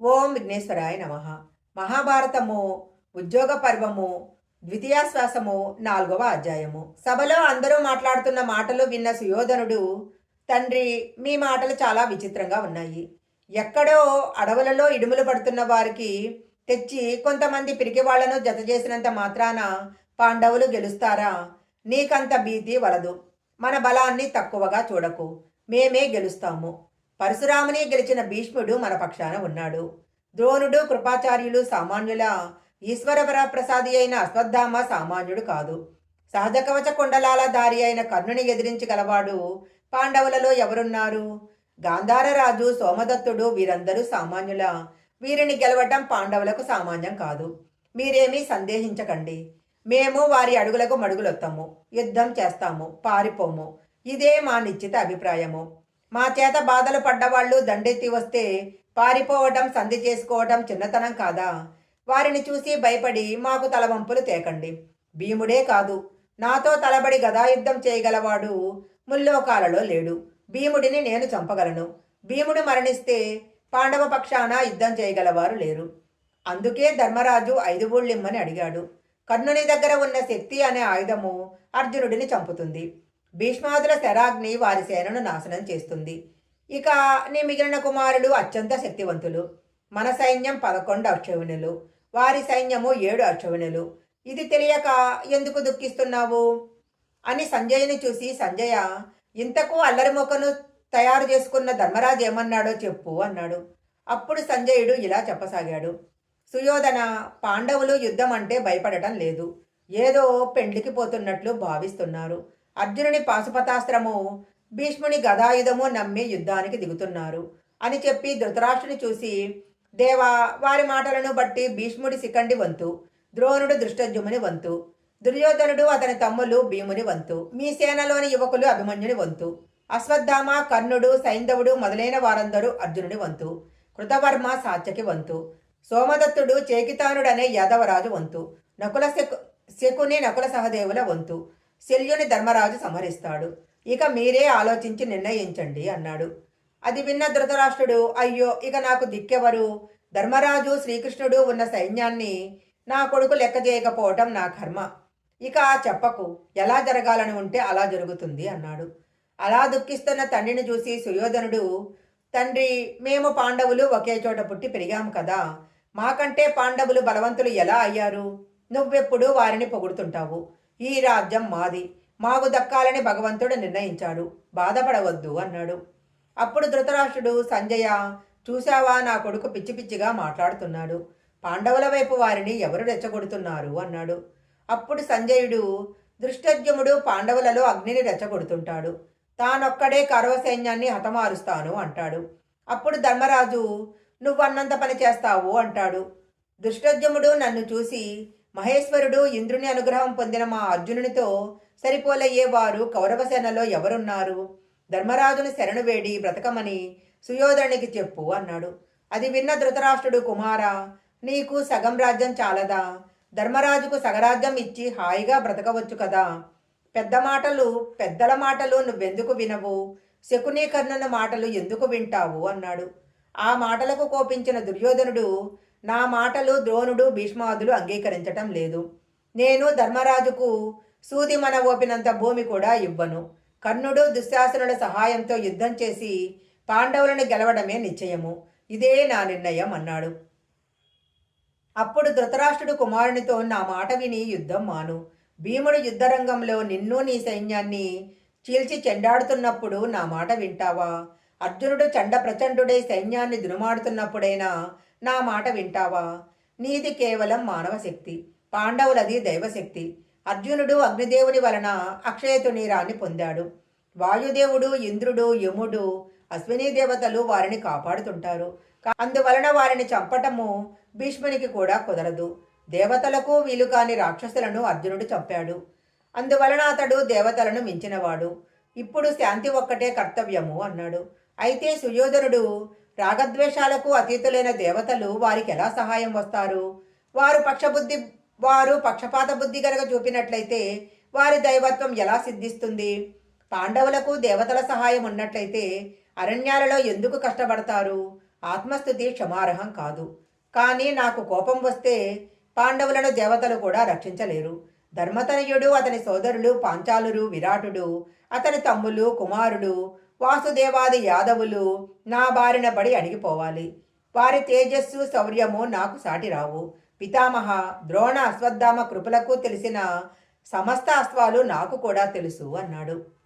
ఓం విఘ్నేశ్వరాయ నమ. మహాభారతము ఉద్యోగ పర్వము ద్వితీయాశ్వాసము నాలుగవ అధ్యాయము. సభలో అందరూ మాట్లాడుతున్న మాటలు విన్న సుయోధనుడు తండ్రి మీ మాటలు చాలా విచిత్రంగా ఉన్నాయి. ఎక్కడో అడవులలో ఇడుములు పడుతున్న వారికి తెచ్చి కొంతమంది పిరికి వాళ్ళను జత చేసినంత మాత్రాన పాండవులు గెలుస్తారా? నీకంత భీతి వలదు. మన బలాన్ని తక్కువగా చూడకు. మేమే గెలుస్తాము. పరశురాముని గెలిచిన భీష్ముడు మన పక్షాన ఉన్నాడు. ద్రోణుడు కృపాచార్యులు సామాన్యుల ఈశ్వరవర ప్రసాది అయిన అశ్వత్థామ సామాన్యుడు కాదు. సహజ కవచ కుండలాల దారి అయిన కర్ణుని ఎదిరించగలవాడు పాండవులలో ఎవరున్నారు? గాంధారరాజు సోమదత్తుడు వీరందరూ సామాన్యుల. వీరిని గెలవటం పాండవులకు సామాన్యం కాదు. మీరేమీ సందేహించకండి. మేము వారి అడుగులకు మడుగులొత్తాము. యుద్ధం చేస్తాము. పారిపోము. ఇదే మా నిశ్చిత అభిప్రాయము. మా చేత బాధలు పడ్డవాళ్ళు దండెత్తి వస్తే పారిపోవటం సంధి చేసుకోవటం చిన్నతనం కాదా? వారిని చూసి భయపడి మాకు తలవంపులు తేకండి. భీముడే కాదు. నాతో తలబడి గదాయుద్ధం చేయగలవాడు ముల్లోకాలలో లేడు. భీముడిని నేను చంపగలను. భీముడు మరణిస్తే పాండవ పక్షాన యుద్ధం చేయగలవారు లేరు. అందుకే ధర్మరాజు ఐదు ఊళ్ళిమ్మని అడిగాడు. కర్ణుని దగ్గర ఉన్న శక్తి అనే ఆయుధము అర్జునుడిని చంపుతుంది. భీష్మాదుల శరాగ్ని వారి సేనను నాశనం చేస్తుంది. ఇక నీ మిగిలిన కుమారుడు అత్యంత శక్తివంతులు. మన సైన్యం పదకొండు అక్షవిణులు వారి సైన్యము ఏడు అక్షవిణులు ఇది తెలియక ఎందుకు దుఃఖిస్తున్నావు? అని సంజయ్ని చూసి సంజయ ఇంతకు అల్లరి మొక్కను తయారు చేసుకున్న ధర్మరాజు ఏమన్నాడో చెప్పు అన్నాడు. అప్పుడు సంజయుడు ఇలా చెప్పసాగాడు. సుయోధన పాండవులు యుద్ధం అంటే భయపడటం లేదు. ఏదో పెండ్లికి పోతున్నట్లు భావిస్తున్నారు. అర్జునుని పాశుపతాస్త్రము భీష్ముని గదాయుధము నమ్మి యుద్ధానికి దిగుతున్నారు అని చెప్పి ధృతరాష్ట్రుని చూసి దేవా వారి మాటలను బట్టి భీష్ముడి శిఖండి వంతు ద్రోణుడు దృష్టజుముని వంతు దుర్యోధనుడు అతని తమ్ములు భీముని వంతు మీ సేనలోని యువకులు అభిమన్యుని వంతు అశ్వత్థామ కర్ణుడు సైంధవుడు మొదలైన వారందరూ అర్జునుడి వంతు కృతవర్మ సాత్యకి వంతు సోమదత్తుడు చేకితానుడనే యాదవరాజు వంతు నకుల శకు శకుని నకుల సహదేవుల వంతు శల్యుని ధర్మరాజు సంహరిస్తాడు. ఇక మీరే ఆలోచించి నిర్ణయించండి అన్నాడు. అది విన్న ధృతరాష్ట్రుడు అయ్యో ఇక నాకు దిక్కెవరు? ధర్మరాజు శ్రీకృష్ణుడు ఉన్న సైన్యాన్ని నా కొడుకు లెక్క చేయకపోవటం నా కర్మ. ఇక చెప్పకు. ఎలా జరగాలని ఉంటే అలా జరుగుతుంది అన్నాడు. అలా దుఃఖిస్తున్న తండ్రిని చూసి సుయోధనుడు తండ్రి మేము పాండవులు ఒకే చోట పుట్టి పెరిగాము కదా. మాకంటే పాండవులు బలవంతులు ఎలా అయ్యారు? నువ్వెప్పుడు వారిని పొగుడుతుంటావు. ఈ రాజ్యం మాది. మాకు దక్కాలని భగవంతుడు నిర్ణయించాడు. బాధపడవద్దు అన్నాడు. అప్పుడు ధృతరాష్ట్రుడు సంజయ చూశావా నా కొడుకు పిచ్చి పిచ్చిగా మాట్లాడుతున్నాడు. పాండవుల వైపు వారిని ఎవరు రెచ్చగొడుతున్నారు అన్నాడు. అప్పుడు సంజయుడు దృష్టజ్ఞముడు పాండవులలో అగ్నిని రెచ్చగొడుతుంటాడు. తానొక్కడే కరవ సైన్యాన్ని హతమారుస్తాను అంటాడు. అప్పుడు ధర్మరాజు నువ్వన్నంత పని చేస్తావు అంటాడు. దుష్టజ్ఞముడు నన్ను చూసి మహేశ్వరుడు ఇంద్రుని అనుగ్రహం పొందిన మా అర్జునునితో సరిపోలయ్యే వారు కౌరవసేనలో ఎవరున్నారు? ధర్మరాజుని శరణు వేడి బ్రతకమని సుయోధనునికి చెప్పు అన్నాడు. అది విన్న ధృతరాష్ట్రుడు కుమార నీకు సగం రాజ్యం చాలదా? ధర్మరాజుకు సగరాజ్యం ఇచ్చి హాయిగా బ్రతకవచ్చు కదా? పెద్ద మాటలు పెద్దల మాటలు నువ్వెందుకు వినవు? శకునీకర్ణన మాటలు ఎందుకు వింటావు? అన్నాడు. ఆ మాటలకు కోపించిన దుర్యోధనుడు నా మాటలు ద్రోణుడు భీష్మాదులు అంగీకరించటం లేదు. నేను ధర్మరాజుకు సూది మన ఓపినంత భూమి కూడా ఇవ్వను. కర్ణుడు దుశ్శాసనుల సహాయంతో యుద్ధం చేసి పాండవులను గెలవడమే నిశ్చయము. ఇదే నా నిర్ణయం అన్నాడు. అప్పుడు ధృతరాష్ట్రుడు కుమారునితో నా మాట విని యుద్ధం మాను. భీముడు యుద్ధరంగంలో నిన్ను నీ సైన్యాన్ని చీల్చి చెండాడుతున్నప్పుడు నా మాట వింటావా? అర్జునుడు చండ ప్రచండుడై సైన్యాన్ని దునుమాడుతున్నప్పుడైనా నా మాట వింటావా? నీది కేవలం మానవ శక్తి పాండవులది దైవశక్తి. అర్జునుడు అగ్నిదేవుని వలన అక్షయతునీరాన్ని పొందాడు. వాయుదేవుడు ఇంద్రుడు యముడు అశ్విని దేవతలు వారిని కాపాడుతుంటారు. అందువలన వారిని చంపటము భీష్మునికి కూడా కుదరదు. దేవతలకు వీలు కాని రాక్షసులను అర్జునుడు చంపాడు. అందువలన అతడు దేవతలను మించినవాడు. ఇప్పుడు శాంతి ఒక్కటే కర్తవ్యము అన్నాడు. అయితే సుయోధనుడు రాగద్వేషాలకు అతీతులైన దేవతలు వారికి ఎలా సహాయం వస్తారు? వారు పక్షబుద్ధి వారు పక్షపాత బుద్ధి గనక చూపినట్లయితే వారి దైవత్వం ఎలా సిద్ధిస్తుంది? పాండవులకు దేవతల సహాయం ఉన్నట్లయితే అరణ్యాలలో ఎందుకు కష్టపడతారు? ఆత్మస్థుతి క్షమార్హం కాదు. కానీ నాకు కోపం వస్తే పాండవులను దేవతలు కూడా రక్షించలేరు. ధర్మతనయుడు అతని సోదరులు పాంచాలురు విరాటుడు అతని తమ్ములు కుమారుడు వాసుదేవాది యాదవులు నా బారిన పడి అణిగిపోవాలి. వారి తేజస్సు శౌర్యము నాకు సాటి రావు. పితామహ ద్రోణ అశ్వత్థామ కృపలకు తెలిసిన సమస్త అశ్వాలు నాకు కూడా తెలుసు అన్నాడు.